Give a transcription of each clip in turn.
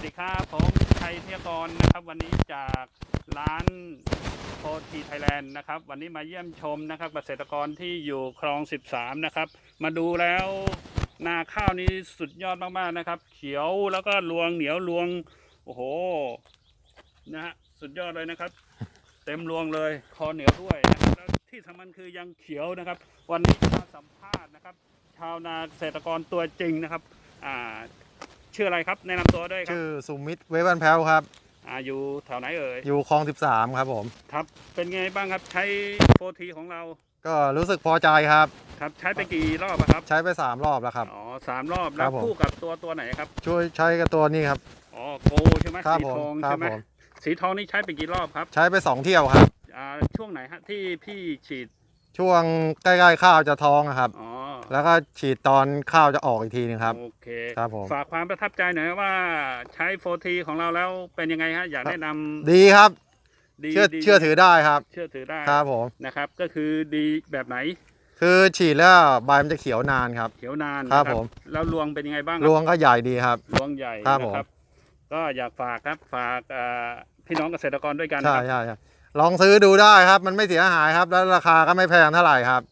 วัสดีครับ ผมชัยเทียกรนะครับ วันนี้จากร้านโพทีไทยแลนด์นะครับ วันนี้มาเยี่ยมชมนะครับเกษตรกรที่อยู่คลอง 13 นะครับ มาดูแล้วนาข้าวนี้สุดยอดมากๆนะครับ เขียวแล้วก็รวงเหนียวรวง โอ้โหนะฮะสุดยอดเลยนะครับ เต็มรวงเลยคอเหนียวด้วยนะครับแล้วที่สำคัญคือยังเขียวนะครับ วันนี้จะมาสัมภาษณ์นะครับ ชาวนาเกษตรกรตัวจริงนะครับ อ่า ชื่ออะไรครับแนะนำตัวด้วยครับชื่อสุมิตรเวบันแพ้วครับอ่าอยู่แถวไหนเอ่ยอยู่คลอง 13 ครับผม ครับ เป็นไงบ้างครับใช้โฟทีของเราก็รู้สึกพอใจครับ ครับใช้ไปกี่รอบอะครับใช้ไป 3 รอบแล้วครับ อ๋อสามรอบคแล้รัวบผม คู่กับตัวตัวไหนครับช่วยใช้กับตัวนี้ครับอ๋อโกใช่ไหมครับสีผมทองครัใช่บไหมผมสีทองนี่ใช้ไปกี่รอบครับใช้ไป 2 เที่ยวครับ อ่าช่วงไหนฮะที่พี่ฉีดช่วงใกล้ๆข้าวจะท้องอะครับ อ๋อ แล้วก็ฉีดตอนข้าวจะออกอีกทีนึงครับ โอเคครับผม ฝากความประทับใจหน่อยว่าใช้โฟทีของเราแล้วเป็นยังไงฮะอยากแนะนำดีครับ ดีเชื่อดีเชื่อถือได้ครับ เชื่อถือได้ครับผม นะครับ ก็คือดีแบบไหนคือฉีดแล้วใบมันจะเขียวนานครับ เขียวนานครับนะผม แล้วรวงเป็นยังไงบ้างครรับวงก็ใหญ่ดีครับ รวงใหญ่ครับนะผมครับ ก็อยากฝากครับฝากเอ่อพี่น้องเกษตรกรด้วยกันใช่ครับ ใช่ใช่ลองซื้อดูได้ครับ มันไม่เสียหายครับ แล้วราคาก็ไม่แพงเท่าไหร่ครับ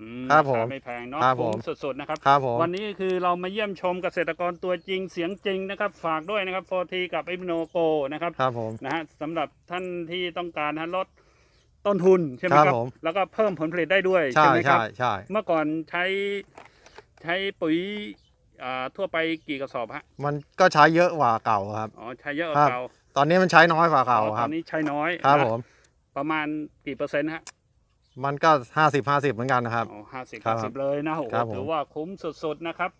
อืมครับผมาาไม่แพงเนาะครับผมคุ้มสุดๆนะครับ ครับผม วันนี้คือเรามาเยี่ยมชมเกษตรกรตัวจริงเสียงจริงนะครับ ฝากด้วยนะครับโฟทีกับไอโนโกนะครับครับผม นะฮะสำหรับท่านที่ต้องการนะลดต้นทุนใช่ไหมครับครับผม แล้วก็เพิ่มผลผลิตได้ด้วยใช่ใช่ไหมครัใช่บ ใช่ เมื่อก่อนใช้ใช้ปุ๋ยอ่าทั่วไปกี่กระสอบฮะมันก็ใช้เยอะกว่าเก่าครับ อ๋อใช้เยอะกว่าครับ เก่าตอนนี้มันใช้น้อยกว่าเก่าอ๋อคตรัอบ นนี้ใช้น้อยครับนะผม ประมาณกี่เปอร์เซ็นต์ฮะ มันก็ห้าสิบห้าสิบเหมือนกันนะครับอ๋อห้าสิบครัห้าบสิบเลยนะโอ้โหครับผม ถือว่าคุ้มสุดๆนะครับ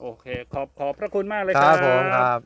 โอเค ขอบขอบพระคุณมากเลยคครัรับ บผมครับ